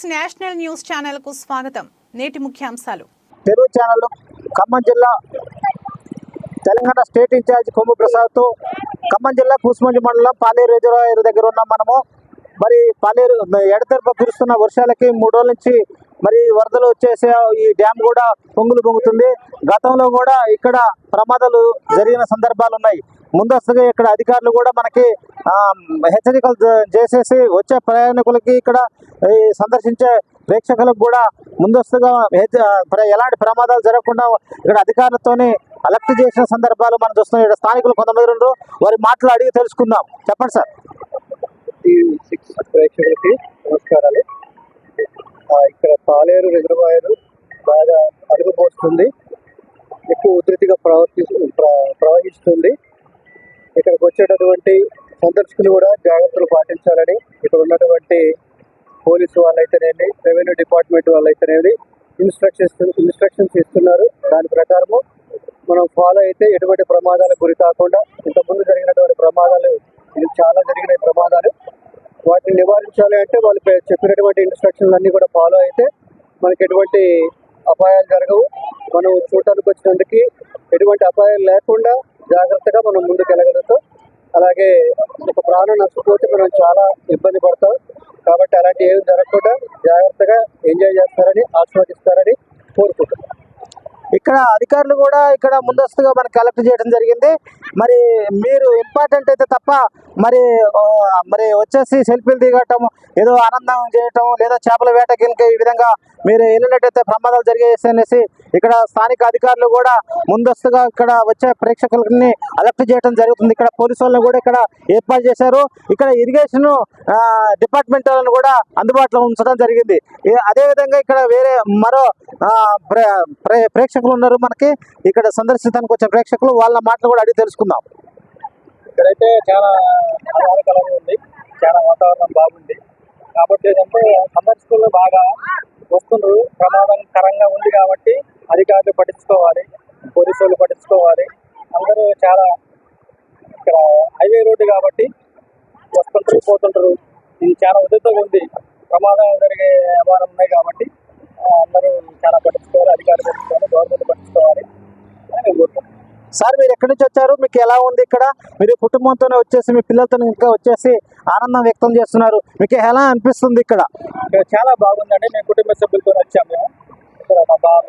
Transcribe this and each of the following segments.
Six national news ఛానల్కు స్వాగతం. నేటి ముఖ్యాంశాలు. తెలుగు ఛానల్ ఖమ్మం జిల్లా Telangana state in charge Kommu ప్రసాద్తో Khammam జిల్లా కూసుమంజి మండలం పాలేరు రిజర్వాయర్ దగ్గర ఉన్నాం మనము. మరి పాలేరు ఎడతెరప కురుస్తున్న వర్షాలకి మూడు రోజుల నుంచి మరి వరదలు వచ్చేసే ఈ డ్యామ్ కూడా పొంగులు పొంగుతుంది. గతంలో కూడా ఇక్కడ ప్రమాదాలు జరిగిన సందర్భాలు ఉన్నాయి. ముందస్తుగా ఇక్కడ అధికారులు కూడా మనకి హెచ్చరికలు చేసేసి వచ్చే ప్రయాణికులకి ఇక్కడ సందర్శించే ప్రేక్షకులకు కూడా ముందస్తుగా ఎలాంటి ప్రమాదాలు జరగకుండా ఇక్కడ అధికారులతోని అలర్ట్ చేసిన సందర్భాలు మనం చూస్తున్నాం. ఇక్కడ స్థానికులు కొంతమంది ఉన్నారు. వారి మాటలు అడిగి తెలుసుకుందాం. చెప్పండి సార్. సిక్స్ ప్రేక్షకులకి నమస్కారాలు. ఇక్కడ పాలేరు రిజర్వాయర్ బాగా అడుగుపోస్తుంది ఎక్కువ ఉధృతిగా ప్రవర్తి ప్ర- ప్రవహిస్తుంది. ఇక్కడికి వచ్చేటటువంటి సందర్శకులు కూడా జాగ్రత్తలు పాటించాలని ఇక్కడ ఉన్నటువంటి పోలీసు వాళ్ళైతేనేమి రెవెన్యూ డిపార్ట్మెంట్ వాళ్ళైతేనేమి ఇన్స్ట్రక్షన్స్ ఇన్స్ట్రక్షన్స్ ఇస్తున్నారు. దాని ప్రకారము మనం ఫాలో అయితే ఎటువంటి ప్రమాదాలకు గురి కాకుండా ఇంతకుముందు జరిగినటువంటి ప్రమాదాలు ఇది చాలా జరిగిన ప్రమాదాలు వాటిని నివారించాలి అంటే వాళ్ళు చెప్పినటువంటి ఇన్స్ట్రక్షన్లు అన్నీ కూడా ఫాలో అయితే మనకి ఎటువంటి అపాయాలు జరగవు. మనం చూడటానికి వచ్చినందుకు ఎటువంటి అపాయాలు లేకుండా జాగ్రత్తగా మనం ముందుకెళ్ళగలుగుతాం. అలాగే ఒక ప్రాణం నష్టపోతే మనం చాలా ఇబ్బంది పడతాం. కాబట్టి అలాంటి ఏమి జరగకుండా జాగ్రత్తగా ఎంజాయ్ చేస్తారని ఆస్వాదిస్తారని కోరుకుంటున్నాం. ఇక్కడ అధికారులు కూడా ఇక్కడ ముందస్తుగా మనకి కలెక్ట్ చేయడం జరిగింది. మరి మీరు ఇంపార్టెంట్ అయితే తప్ప మరి మరి వచ్చేసి సెల్ఫీలు దిగటం ఏదో ఆనందం చేయటం లేదా చేపల వేట ఈ విధంగా మీరు వెళ్ళినట్టయితే ప్రమాదాలు జరిగేసి అనేసి ఇక్కడ స్థానిక అధికారులు కూడా ముందస్తుగా ఇక్కడ వచ్చే ప్రేక్షకులని అలర్ట్ చేయడం జరుగుతుంది. ఇక్కడ పోలీసు వాళ్ళు కూడా ఇక్కడ ఏర్పాటు చేశారు. ఇక్కడ ఇరిగేషన్ డిపార్ట్మెంట్ వాళ్ళని కూడా అందుబాటులో ఉంచడం జరిగింది. అదేవిధంగా ఇక్కడ వేరే మరో ప్రేక్షకులు ఉన్నారు మనకి. ఇక్కడ సందర్శించడానికి వచ్చే ప్రేక్షకులు వాళ్ళ మాటలు కూడా అడిగి తెలుసుకుందాం. ఇక్కడైతే చాలా ఆహ్లాదకరంగా ఉంది. చాలా వాతావరణం బాగుంది. కాబట్టి ఏంటంటే సందర్శకులు బాగా వస్తున్నారు ప్రమాదకరంగా ఉంది కాబట్టి అధికారులు పట్టించుకోవాలి. పోలీసు వాళ్ళు పట్టించుకోవాలి. అందరూ చాలా ఇక్కడ హైవే రోడ్డు కాబట్టి వస్తుంటారు పోతుంటారు ఇది చాలా ఉధృతంగా ఉంది. ప్రమాదం జరిగే అపారం ఉన్నాయి కాబట్టి సార్ మీరు ఎక్కడి నుంచి వచ్చారు? మీకు ఎలా ఉంది ఇక్కడ? మీరు కుటుంబంతోనే వచ్చేసి మీ పిల్లలతో ఇంకా వచ్చేసి ఆనందం వ్యక్తం చేస్తున్నారు. మీకు ఎలా అనిపిస్తుంది ఇక్కడ? చాలా బాగుందండి. మేము కుటుంబ సభ్యులతో వచ్చాము మేము. ఇక్కడ మా బాబు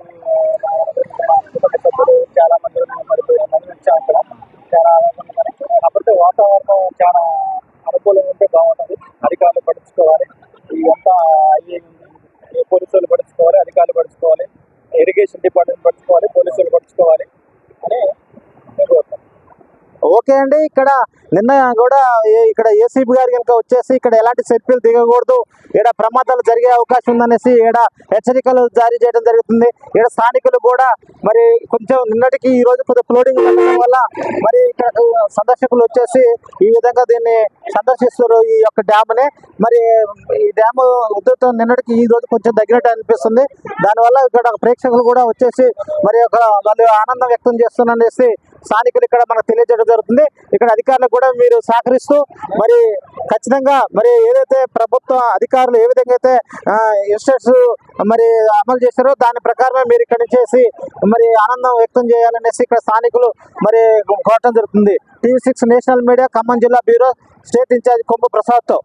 కుటుంబ సభ్యులు చాలా మంది మరి మంది వచ్చాము ఇక్కడ. చాలా ఆనందంగా ఉంది. వాతావరణం చాలా అనుకూలంగా ఉంటే బాగుంటుంది. అధికారులు పడుచుకోవాలి ఇదంతా ఈ పడుచుకోవాలి అధికారులు పడుచుకోవాలి ఇరిగేషన్ డిపార్ట్మెంట్ పడుచుకోవాలి పోలీసులు పడుచుకోవాలి ఓకే అండి. ఇక్కడ నిన్న కూడా ఇక్కడ ఏసీబీ గారు కనుక వచ్చేసి ఇక్కడ ఎలాంటి సెల్ఫీలు దిగకూడదు. ఇక్కడ ప్రమాదాలు జరిగే అవకాశం ఉందనేసి ఇక్కడ హెచ్చరికలు జారీ చేయడం జరుగుతుంది. ఇక్కడ స్థానికులు కూడా మరి కొంచెం నిన్నటికి ఈ రోజు కొద్దిగా ఫ్లోడింగ్ ఉండడం వల్ల మరి ఇక్కడ సందర్శకులు వచ్చేసి ఈ విధంగా దీన్ని సందర్శిస్తారు ఈ యొక్క డ్యామ్ని. మరి ఈ డ్యామ్ ఉద్ధృతం నిన్నటికి ఈ రోజు కొంచెం తగ్గినట్టు అనిపిస్తుంది. దానివల్ల ఇక్కడ ప్రేక్షకులు కూడా వచ్చేసి మరి ఒక వాళ్ళు ఆనందం వ్యక్తం చేస్తున్నారనేసి స్థానికులు ఇక్కడ మనకు తెలియజేయడం జరుగుతుంది. ఇక్కడ అధికారులకు కూడా మీరు సహకరిస్తూ మరి ఖచ్చితంగా మరి ఏదైతే ప్రభుత్వ అధికారులు ఏ విధంగా అయితే ఎస్టేట్స్ మరి అమలు చేశారో దాని ప్రకారమే మీరు ఇక్కడ చేసి మరి ఆనందం వ్యక్తం చేయాలనేసి ఇక్కడ స్థానికులు మరి కోరటం జరుగుతుంది. TV six national media Khammam జిల్లా bureau state in charge Kompu ప్రసాద్తో.